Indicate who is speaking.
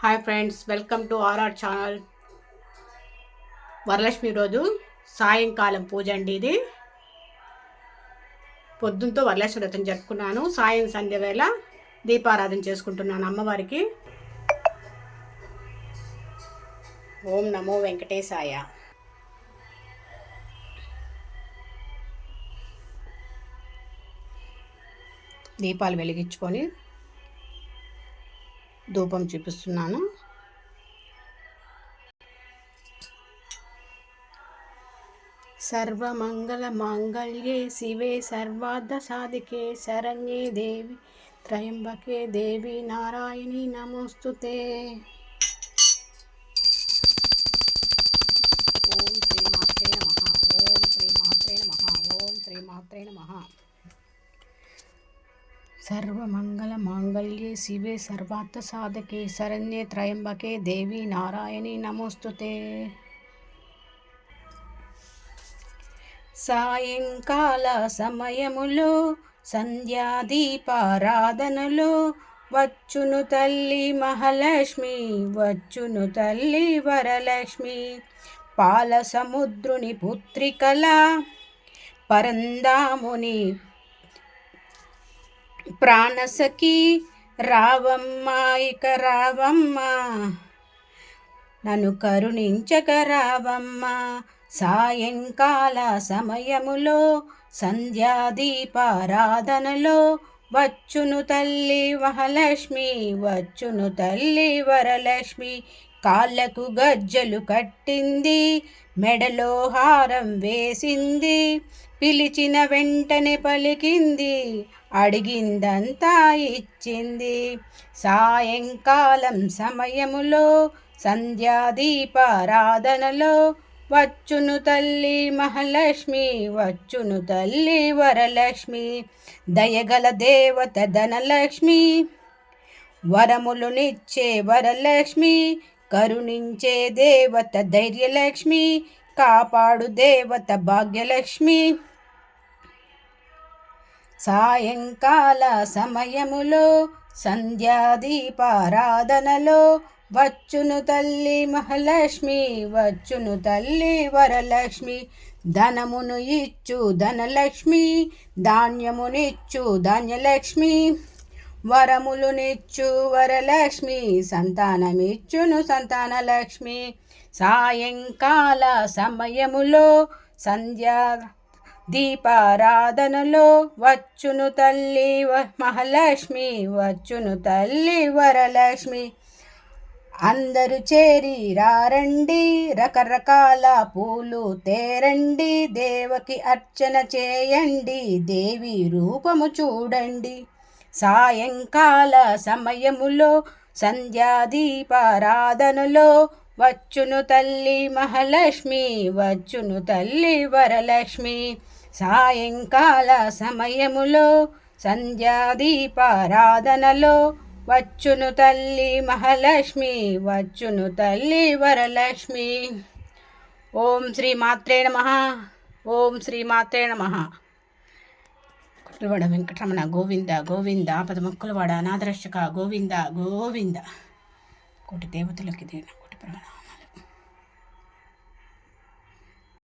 Speaker 1: Hi friends welcome to RR channel. Varalakshmi రోజు సాయంకాలం పూజ అండి ఇది. పొద్దుంతో వరలక్ష్మి వ్రతం జరుపుకున్నాను. సాయం సంధ్య వేళ దీపారాధన చేసుకుంటున్నాను అమ్మవారికి. ఓం నమో వెంకటేశాయ. దీపాలు వెలిగించుకొని ధూపం చూపిస్తున్నాను. సర్వమంగళ మాంగళ్యే శివే సర్వార్థ సాధికే శరణ్యే దేవి త్రయంబకే దేవి నారాయణి నమోస్తుతే. సర్వమంగళ మాంగళ్యే శివే సర్వార్థ సాధకే శరణ్యే త్రయంబకే దేవి నారాయణి నమోస్తుతే. సాయంకాల సమయములో సంధ్యాదీపారాధనలో వచ్చును తల్లి మహాలక్ష్మి వచ్చును తల్లి వరలక్ష్మి. పాల సముద్రుని పుత్రికల పరందాముని ప్రాణసఖి రావమ్మ ఇక రావమ్మ. నన్ను కరుణించక రావమ్మ. సాయంకాల సమయములో సంధ్యాదీపారాధనలో వచ్చును తల్లి వహలక్ష్మి వచ్చును తల్లి వరలక్ష్మి. కాళ్ళకు గజ్జలు కట్టింది మెడలో హారం వేసింది. పిలిచిన వెంటనే పలికింది అడిగిందంతా ఇచ్చింది. సాయంకాలం సమయములో సంధ్యాదీపారాధనలో వచ్చును తల్లి మహాలక్ష్మి వచ్చును తల్లి వరలక్ష్మి దయగల దేవత ధనలక్ష్మి వరములునిచ్చే వరలక్ష్మి కరుణించే దేవత ధైర్యలక్ష్మి కాపాడు దేవత భాగ్యలక్ష్మి. సాయంకాల సమయములో సంధ్యాదీపారాధనలో వచ్చును తల్లి మహాలక్ష్మి వచ్చును తల్లి వరలక్ష్మి. ధనమును ఇచ్చు ధనలక్ష్మి ధాన్యమునిచ్చు ధాన్యలక్ష్మి. వరములునిచ్చు వరలక్ష్మి సంతానమిచ్చును సంతానలక్ష్మి. సాయంకాల సమయములో సంధ్యా దీపారాధనలో వచ్చును తల్లి మహాలక్ష్మి వచ్చును తల్లి వరలక్ష్మి. అందరూ చేరి రారండి రకరకాల పూలు తేరండి దేవకి అర్చన చేయండి దేవి రూపము చూడండి. సాయంకాల సమయములో సంధ్యాదీపారాధనలో వచ్చును తల్లి మహాలక్ష్మి వచ్చును తల్లి వరలక్ష్మి. సాయంకాల సమయములో సంధ్యాదీపారాధనలో వచ్చును తల్లి మహాలక్ష్మి వచ్చును తల్లి వరలక్ష్మి. ఓం శ్రీ మాత్రే నమ. ఓం శ్రీ మాత్రే నమ. కుట్లవాడ వెంకటరమణ గోవింద గోవింద పదముక్కులవాడ అనాథరక్షక గోవింద గోవింద. కోటి దేవతలకి దేన కోటి ప్రమాణ.